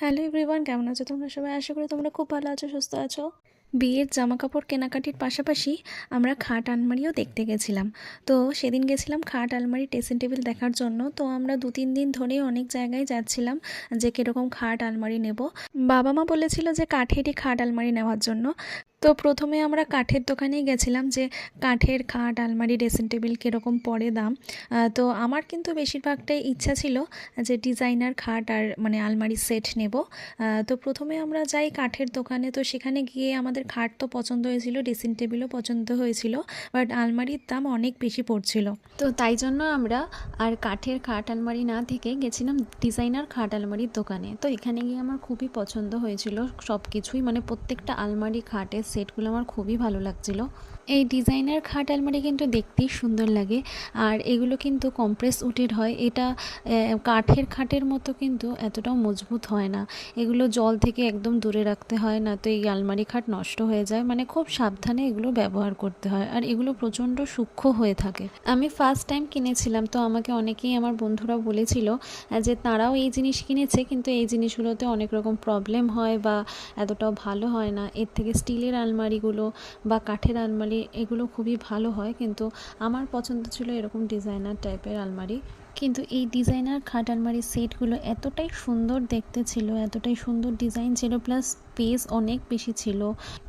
Hello everyone, কেমন আছো তোমরা সবাই? আশা করি তোমরা খুব ভালো আছো, সুস্থ আছো। বিয়ের জামা কাপড় কেনাকাটির পাশাপাশি আমরা খাট আলমারিও দেখতে গেছিলাম। তো সেদিন গেছিলাম খাট আলমারি ড্রেসিং টেবিল দেখার জন্য। তো আমরা দু তিন দিন ধরেই অনেক জায়গায় যাচ্ছিলাম যে কীরকম খাট আলমারি নেব। বাবা মা বলেছিল যে কাঠেরই খাট আলমারি নেওয়ার জন্য। তো প্রথমে আমরা কাঠের দোকানেই গেছিলাম যে কাঠের খাট, আলমারি ড্রেসিং টেবিল কীরকম পড়ে দাম। তো আমার কিন্তু বেশিরভাগটাই ইচ্ছা ছিল যে ডিজাইনার খাট আর মানে আলমারি সেট নেব। তো প্রথমে আমরা যাই কাঠের দোকানে, তো সেখানে গিয়ে আমাদের খাট তো পছন্দ হয়েছিল ড্রেসিং টেবিলও পছন্দ হয়েছিল বাট আলমারির দাম অনেক বেশি পড়ছিল। তো তাই জন্য আমরা আর কাঠের খাট, আলমারি না থেকে গেছিলাম ডিজাইনার খাট, আলমারির দোকানে। তো এখানে গিয়ে আমার খুবই পছন্দ হয়েছিল সব কিছুই মানে প্রত্যেকটা আলমারি খাটের সেটগুলো আমার খুবই ভালো লাগছিল। এই ডিজাইনার খাট আলমারি কিন্তু দেখতেই সুন্দর লাগে। আর এগুলো কিন্তু কম্প্রেস উটের হয়। এটা কাঠের খাটের মতো কিন্তু এতটাও মজবুত হয় না। এগুলো জল থেকে একদম দূরে রাখতে হয়, না তো এই আলমারি খাট নষ্ট হয়ে যায়। মানে খুব সাবধানে এগুলো ব্যবহার করতে হয়। আর এগুলো প্রচণ্ড সূক্ষ্ম হয়ে থাকে। আমি ফার্স্ট টাইম কিনেছিলাম, তো আমাকে অনেকেই আমার বন্ধুরা বলেছিল যে তারাও এই জিনিস কিনেছে, কিন্তু এই জিনিসগুলোতে অনেক রকম প্রবলেম হয় বা এতটাও ভালো হয় না। এর থেকে স্টিলের আলমারিগুলো বা কাঠের আলমারি, এগুলো খুবই ভালো হয়। কিন্তু আমার পছন্দ ছিল এরকম ডিজাইনার টাইপের আলমারি। কিন্তু এই ডিজাইনার খাট আলমারির সেটগুলো এতটাই সুন্দর দেখতে ছিল, এতটাই সুন্দর ডিজাইন ছিল প্লাস স্পেস অনেক বেশি ছিল।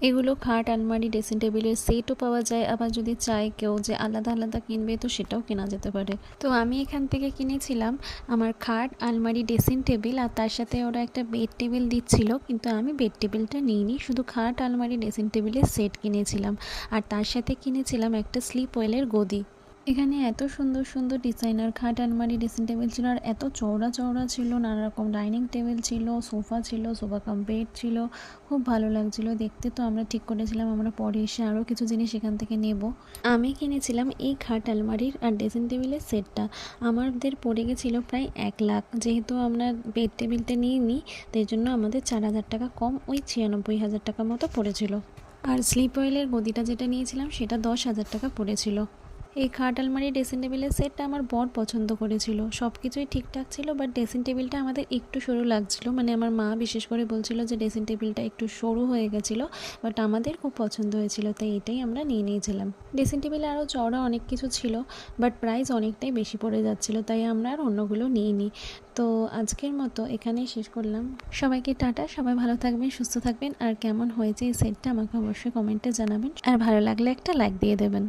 এগুলো খাট আলমারি ড্রেসিং টেবিলের সেটও পাওয়া যায়, আবার যদি চায় কেউ যে আলাদা আলাদা কিনবে, তো সেটাও কেনা যেতে পারে। তো আমি এখান থেকে কিনেছিলাম আমার খাট আলমারি ড্রেসিং টেবিল আর তার সাথে ওরা একটা বেড টেবিল দিচ্ছিল, কিন্তু আমি বেড টেবিলটা নিইনি, শুধু খাট, আলমারি ড্রেসিং টেবিলের সেট কিনেছিলাম। আর তার সাথে কিনেছিলাম একটা স্লিপ ওয়েলের গদি। এখানে এত সুন্দর সুন্দর ডিজাইনার খাট আলমারি ড্রেসিং টেবিল ছিল আর এত চওড়া চওড়া ছিল, নানা রকম ডাইনিং টেবিল ছিল সোফা ছিল সোফা কাম বেড ছিল, খুব ভালো লাগছিল। দেখতে তো আমরা ঠিক করেছিলাম, আমরা পরে এসে আরও কিছু জিনিস এখান থেকে নেব। আমি কিনেছিলাম এই খাট আলমারির আর ড্রেসিং টেবিলের সেটটা। আমাদের পড়ে গেছিল প্রায় এক লাখ। যেহেতু আমরা বেড টেবিলটা নিয়ে নিই তাই জন্য আমাদের চার হাজার টাকা কম, ওই ছিয়ানব্বই হাজার টাকার মতো পড়েছিল। আর স্লিপ অয়েলের গদিটা যেটা নিয়েছিলাম, সেটা দশ হাজার টাকা পড়েছিল। এই খাট আলমারি ড্রেসিং টেবিলের সেটটা আমার বর পছন্দ করেছিল। সব কিছুই ঠিকঠাক ছিল বাট ড্রেসিং টেবিলটা আমাদের একটু সরু লাগছিল। মানে আমার মা বিশেষ করে বলছিল যে ড্রেসিং টেবিলটা একটু সরু হয়ে গেছিল বাট আমাদের খুব পছন্দ হয়েছিল, তাই এটাই আমরা নিয়ে নিয়েছিলাম। ড্রেসিং টেবিলে আরও চওড়া অনেক কিছু ছিল বাট প্রাইস অনেকটাই বেশি পড়ে যাচ্ছিল, তাই আমরা আর অন্যগুলো নিয়ে নিই তো আজকের মতো এখানেই শেষ করলাম। সবাইকে টাটা, সবাই ভালো থাকবেন, সুস্থ থাকবেন, আর কেমন হয়েছে এই সেটটা আমাকে অবশ্যই কমেন্টে জানাবেন, আর ভালো লাগলে একটা লাইক দিয়ে দেবেন।